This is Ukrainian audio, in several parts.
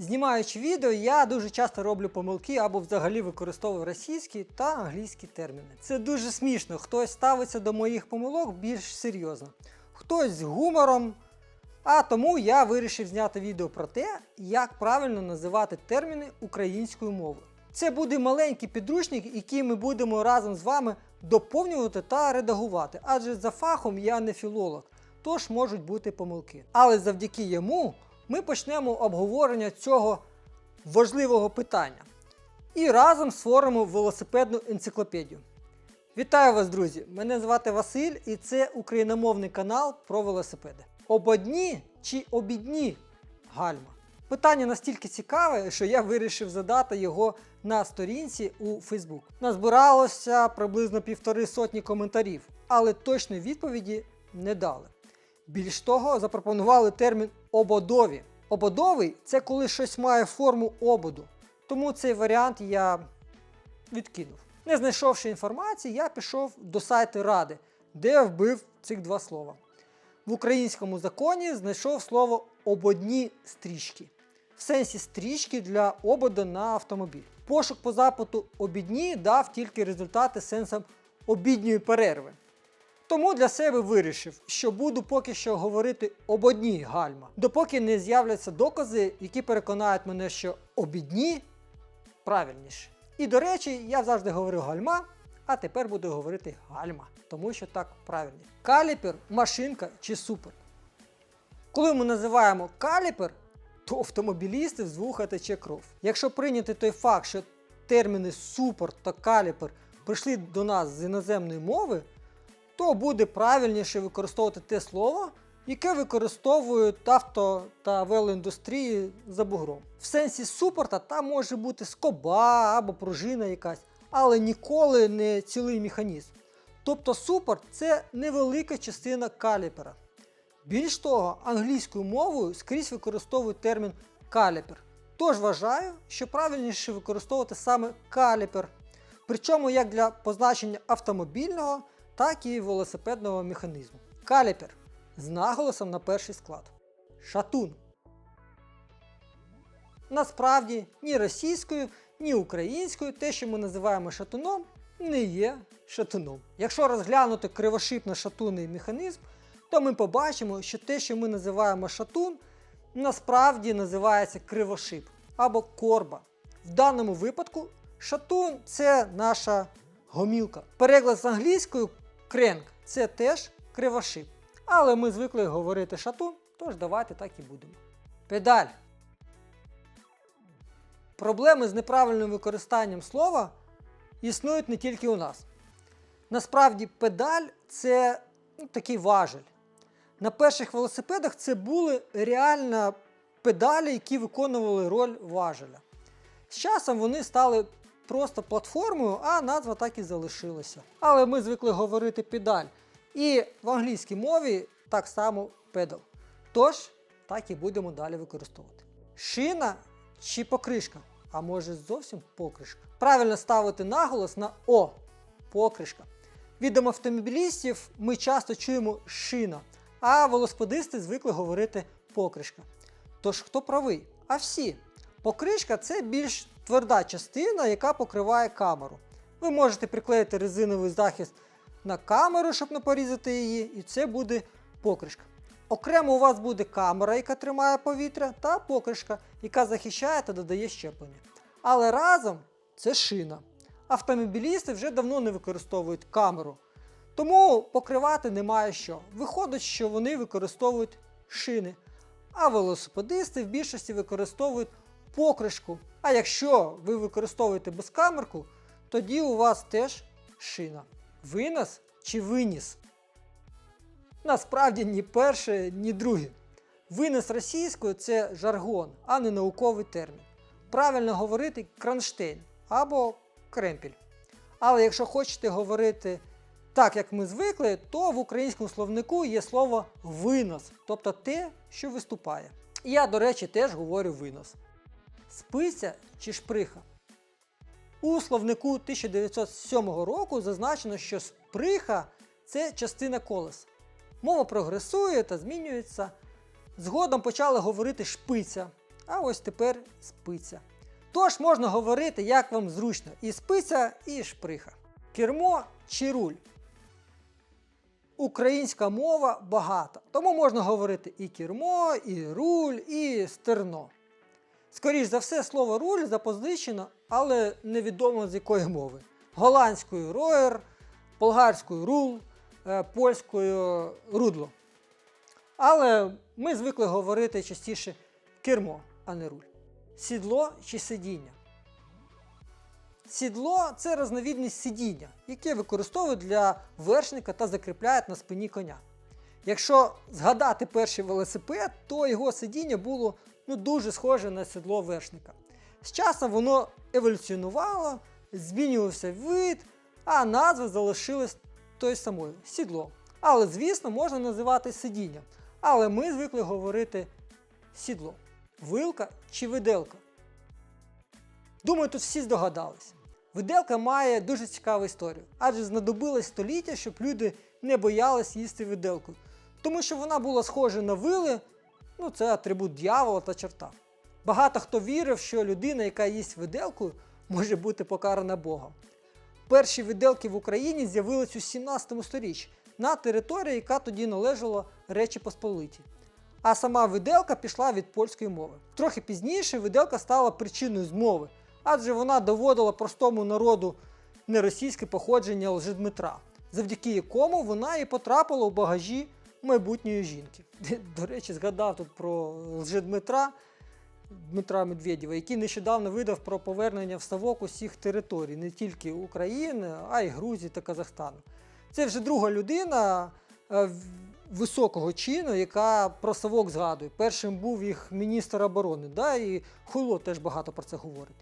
Знімаючи відео, я дуже часто роблю помилки або взагалі використовую російські та англійські терміни. Це дуже смішно. Хтось ставиться до моїх помилок більш серйозно, хтось з гумором. А тому я вирішив зняти відео про те, як правильно називати терміни українською мовою. Це буде маленький підручник, який ми будемо разом з вами доповнювати та редагувати, адже за фахом я не філолог, тож можуть бути помилки. Але завдяки йому ми почнемо обговорення цього важливого питання і разом створимо велосипедну енциклопедію. Вітаю вас, друзі! Мене звати Василь і це україномовний канал про велосипеди. Ободні чи обідні гальма? Питання настільки цікаве, що я вирішив задати його на сторінці у Facebook. Назбиралося приблизно півтори сотні коментарів, але точної відповіді не дали. Більш того, запропонували термін ободові. Ободовий це коли щось має форму ободу. Тому цей варіант я відкинув. Не знайшовши інформації, я пішов до сайту Ради, де я вбив цих два слова. В українському законі знайшов слово ободні стрічки. В сенсі стрічки для ободу на автомобіль. Пошук по запиту обідні дав тільки результати сенсом обідньої перерви. Тому для себе вирішив, що буду поки що говорити ободні гальма, допоки не з'являться докази, які переконають мене, що обідні правильніше. І до речі, я завжди говорив гальма, а тепер буду говорити гальма, тому що так правильніше. Каліпер, машинка чи супер. Коли ми називаємо каліпер, то автомобілісти з вуха тече кров. Якщо прийняти той факт, що терміни супер та каліпер прийшли до нас з іноземної мови, то буде правильніше використовувати те слово, яке використовують авто та велоіндустрії за бугром. В сенсі супорта там може бути скоба або пружина якась, але ніколи не цілий механізм. Тобто супорт це невелика частина каліпера. Більш того, англійською мовою скрізь використовують термін каліпер. Тож вважаю, що правильніше використовувати саме каліпер. Причому як для позначення автомобільного, так і велосипедного механізму. Каліпер з наголосом на перший склад. Шатун. Насправді ні російською, ні українською те, що ми називаємо шатуном, не є шатуном. Якщо розглянути кривошипно-шатунний механізм, то ми побачимо, що те, що ми називаємо шатун, насправді називається кривошип або корба. В даному випадку шатун це наша гомілка. Переклад з англійською кренк це теж кривошип. Але ми звикли говорити шатун, тож давайте так і будемо. Педаль. Проблеми з неправильним використанням слова існують не тільки у нас. Насправді, педаль це ну, такий важель. На перших велосипедах це були реально педалі, які виконували роль важеля. З часом вони стали просто платформою, а назва так і залишилася. Але ми звикли говорити педаль. І в англійській мові так само педал. Тож, так і будемо далі використовувати. Шина чи покришка, а може зовсім покришка. Правильно ставити наголос на О покришка. Від автомобілістів ми часто чуємо шина, а велосипедисти звикли говорити покришка. Тож хто правий? А всі. Покришка це більш тверда частина, яка покриває камеру. Ви можете приклеїти резиновий захист на камеру, щоб не порізати її, і це буде покришка. Окремо у вас буде камера, яка тримає повітря, та покришка, яка захищає та додає щеплення. Але разом це шина. Автомобілісти вже давно не використовують камеру. Тому покривати немає що. Виходить, що вони використовують шини. А велосипедисти в більшості використовують покришку. А якщо ви використовуєте безкамерку, тоді у вас теж шина. Винос чи виніс? Насправді ні перше, ні друге. Винос російською це жаргон, а не науковий термін. Правильно говорити кронштейн або кремпіль. Але якщо хочете говорити так, як ми звикли, то в українському словнику є слово винос, тобто те, що виступає. І я, до речі, теж говорю винос. Спиця чи шприха. У словнику 1907 року зазначено, що сприха це частина колеса. Мова прогресує та змінюється. Згодом почали говорити шпиця, а ось тепер спиця. Тож можна говорити, як вам зручно, і спиця, і шприха. Кермо чи руль. Українська мова багата, тому можна говорити і кермо, і руль, і стерно. Скоріш за все, слово руль запозичено, але невідомо з якої мови. Голландською роєр, болгарською рул, е, польською рудло. Але ми звикли говорити частіше кермо, а не руль. Сідло чи сидіння. Сідло це різновідність сидіння, яке використовують для вершника та закріпляють на спині коня. Якщо згадати перший велосипед, то його сидіння було ну, дуже схоже на сідло вершника. З часом воно еволюціонувало, змінювався вид, а назва залишилась той самою сідло. Але, звісно, можна називати сидіння. Але ми звикли говорити сідло. Вилка чи виделка. Думаю, тут всі здогадались. Виделка має дуже цікаву історію, адже знадобилось століття, щоб люди не боялись їсти виделку. Тому що вона була схожа на вили, ну це атрибут дьявола та чорта. Багато хто вірив, що людина, яка їсть виделку, може бути покарана Богом. Перші виделки в Україні з'явились у 17 сторіччі на території, яка тоді належала Речі Посполиті. А сама виделка пішла від польської мови. Трохи пізніше виделка стала причиною змови, адже вона доводила простому народу неросійське походження Лжедмитра, завдяки якому вона і потрапила у багажі майбутньої жінки. До речі, згадав тут про Лжедмитра Дмитра Медведєва, який нещодавно видав про повернення в Ставок усіх територій, не тільки України, а й Грузії та Казахстану. Це вже друга людина е, високого чину, яка про Савок згадує. Першим був їх міністр оборони, да, і Хуйло теж багато про це говорить.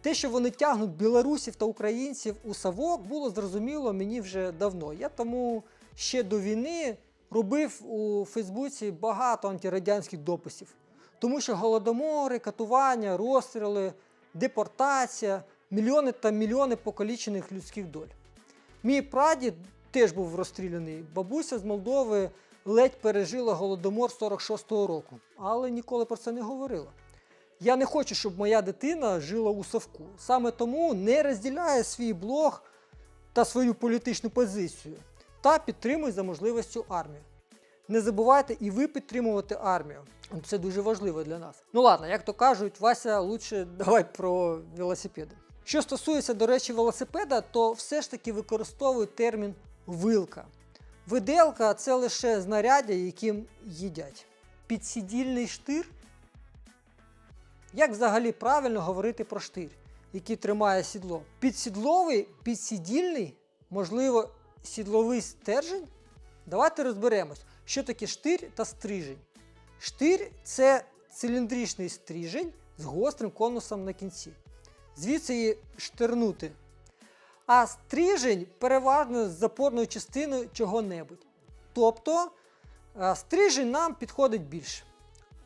Те, що вони тягнуть білорусів та українців у Савок, було зрозуміло мені вже давно. Я тому ще до війни робив у Фейсбуці багато антирадянських дописів. Тому що голодомори, катування, розстріли, депортація, мільйони та мільйони покалічених людських доль. Мій прадід теж був розстріляний. Бабуся з Молдови ледь пережила голодомор 46-го року, але ніколи про це не говорила. Я не хочу, щоб моя дитина жила у Савку. Саме тому не розділяє свій блог та свою політичну позицію та підтримуй за можливістю армію. Не забувайте і ви підтримувати армію. Це дуже важливо для нас. Ну ладно, як то кажуть, Вася, лучше давай про велосипеди. Що стосується, до речі, велосипеда, то все ж таки використовують термін вилка. Виделка це лише знаряддя, яким їдять. Підсідільний штир. Як взагалі правильно говорити про штир, який тримає сідло? Підсідловий, підсідільний, можливо, сідловий стержень? Давайте розберемось, що таке штир та стрижень. Штир це циліндричний стрижень з гострим конусом на кінці. Звідси її штернути. А стрижень переважно з запорною частиною чого-небудь. Тобто е, стрижень нам підходить більше.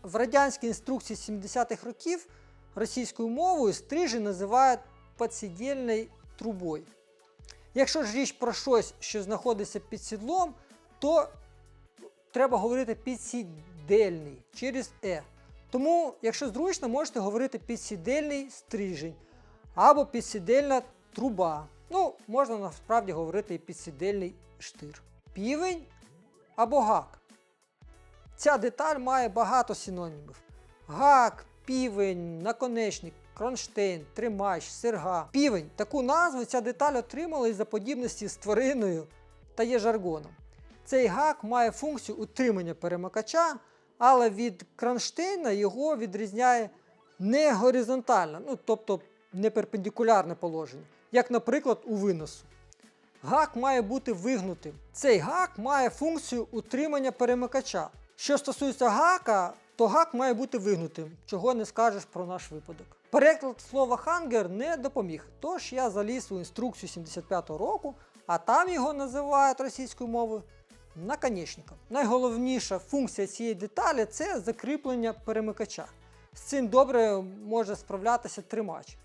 В радянській інструкції 70-х років російською мовою стрижень називають підсідільною трубою. Якщо ж річ про щось, що знаходиться під сідлом, то треба говорити підсідельний через е. Тому, якщо зручно, можете говорити підсідельний стрижень або підсідельна труба. Ну, можна насправді говорити і підсідельний штир. Півень або гак. Ця деталь має багато синонімів: гак, півень, наконечник, кронштейн, тримач, серга. Півень. Таку назву ця деталь отримала із-за подібності з твариною та є жаргоном. Цей гак має функцію утримання перемикача, але від кронштейна його відрізняє не горизонтальне, ну тобто не перпендикулярне положення, як, наприклад, у виносу. Гак має бути вигнутим. Цей гак має функцію утримання перемикача. Що стосується гака, то гак має бути вигнутим, чого не скажеш про наш випадок. Переклад слова хангер не допоміг, тож я заліз у інструкцію 75-го року, а там його називають російською мовою наконечником. Найголовніша функція цієї деталі це закріплення перемикача. З цим добре може справлятися тримач.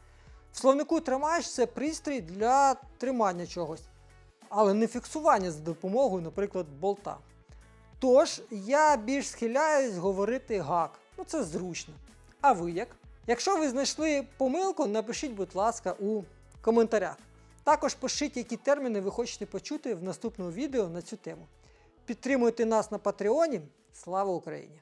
В словнику тримач це пристрій для тримання чогось, але не фіксування за допомогою, наприклад, болта. Тож я більш схиляюсь говорити гак. Ну це зручно. А ви як? Якщо ви знайшли помилку, напишіть, будь ласка, у коментарях. Також пишіть, які терміни ви хочете почути в наступному відео на цю тему. Підтримуйте нас на Патреоні. Слава Україні!